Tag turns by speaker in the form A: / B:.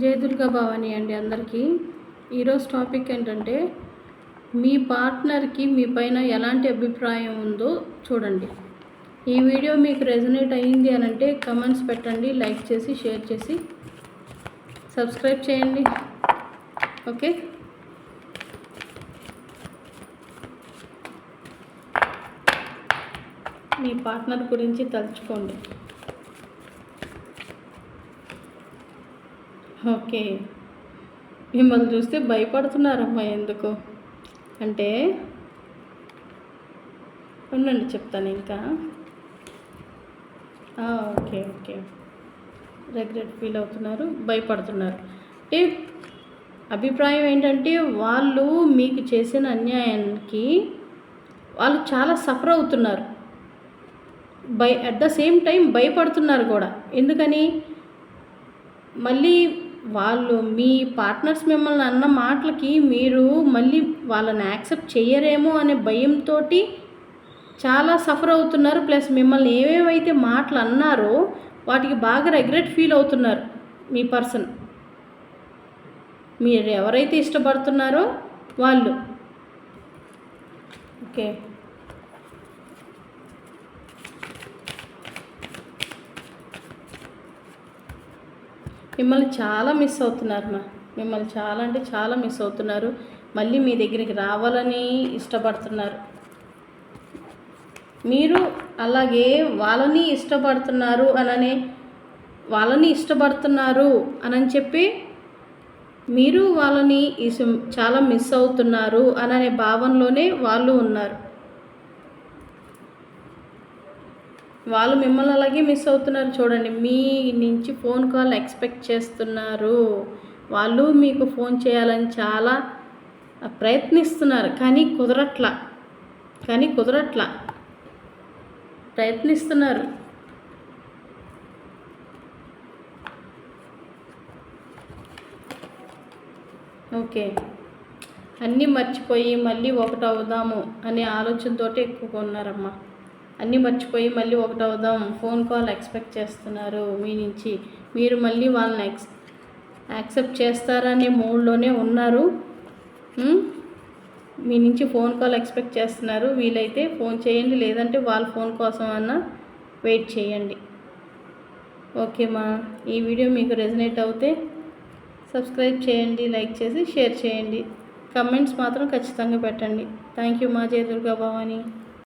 A: జయదుర్గా భవాని అండి అందరికీ. ఈరోజు టాపిక్ ఏంటంటే మీ పార్ట్నర్కి మీ పైన ఎలాంటి అభిప్రాయం ఉందో చూడండి. ఈ వీడియో మీకు రెజనేట్ అయ్యింది అని అంటే కమెంట్స్ పెట్టండి లైక్ చేసి షేర్ చేసి సబ్స్క్రైబ్ చేయండి. ఓకే? మీ పార్ట్నర్ గురించి తలుచుకోండి. ఓకే. మిమ్మల్ని చూస్తే భయపడుతున్నారమ్మా ఎందుకు? అంటే ఉండండి చెప్తాను ఇంకా. Okay okay. రెగ్రెట్ ఫీల్ అవుతున్నారు భయపడుతున్నారు. అంటే అభిప్రాయం ఏంటంటే వాళ్ళు మీకు చేసిన అన్యాయానికి వాళ్ళు చాలా సఫర్ అవుతున్నారు. But at the same time భయపడుతున్నారు కూడా. ఎందుకని? మళ్ళీ వాళ్ళు మీ పార్ట్నర్స్ మిమ్మల్ని అన్న మాటలకి మీరు మళ్ళీ వాళ్ళని యాక్సెప్ట్ చేయరేమో అనే భయంతో చాలా సఫర్ అవుతున్నారు. ప్లస్ మిమ్మల్ని ఏవేవైతే మాటలు అన్నారో వాటికి బాగా రిగ్రెట్ ఫీల్ అవుతున్నారు మీ పర్సన్ మీరు ఎవరైతే ఇష్టపడుతున్నారో వాళ్ళు. ఓకే మిమ్మల్ని చాలా మిస్ అవుతున్నారు మా మిమ్మల్ని చాలా అంటే చాలా మిస్ అవుతున్నారు. మళ్ళీ మీ దగ్గరికి రావాలని ఇష్టపడుతున్నారు. మీరు అలాగే వాళ్ళని ఇష్టపడుతున్నారు అననే వాళ్ళని ఇష్టపడుతున్నారు అని చెప్పి మీరు వాళ్ళని ఇస్- చాలా మిస్ అవుతున్నారు అననే భావనలోనే వాళ్ళు ఉన్నారు. వాళ్ళు మిమ్మల్ని అలాగే మిస్ అవుతున్నారు చూడండి. మీ నుంచి ఫోన్ కాల్ ఎక్స్పెక్ట్ చేస్తున్నారు. వాళ్ళు మీకు ఫోన్ చేయాలని చాలా ప్రయత్నిస్తున్నారు. కానీ కుదరట్లా. కానీ కుదరట్లా. ప్రయత్నిస్తున్నారు. ఓకే. అన్నీ మర్చిపోయి మళ్ళీ ఒకటి అవుదాము అనే ఆలోచనతోటి ఎక్కువగా ఉన్నారమ్మా. అన్నీ మర్చిపోయి మళ్ళీ ఒకటి అవుదాం. ఫోన్ కాల్ ఎక్స్పెక్ట్ చేస్తున్నారు మీ నుంచి. మీరు మళ్ళీ వాళ్ళని ఎక్స్ యాక్సెప్ట్ చేస్తారనే మూడ్లోనే ఉన్నారు. మీ నుంచి ఫోన్ కాల్ ఎక్స్పెక్ట్ చేస్తున్నారు. వీలైతే ఫోన్ చేయండి. లేదంటే వాళ్ళ ఫోన్ కోసం అన్నా వెయిట్ చేయండి. ఓకేమా ఈ వీడియో మీకు రెజనేట్ అవుతే సబ్స్క్రైబ్ చేయండి లైక్ చేసి షేర్ చేయండి. కమెంట్స్ మాత్రం ఖచ్చితంగా పెట్టండి. థ్యాంక్ యూ మా జయ దుర్గా భవాని.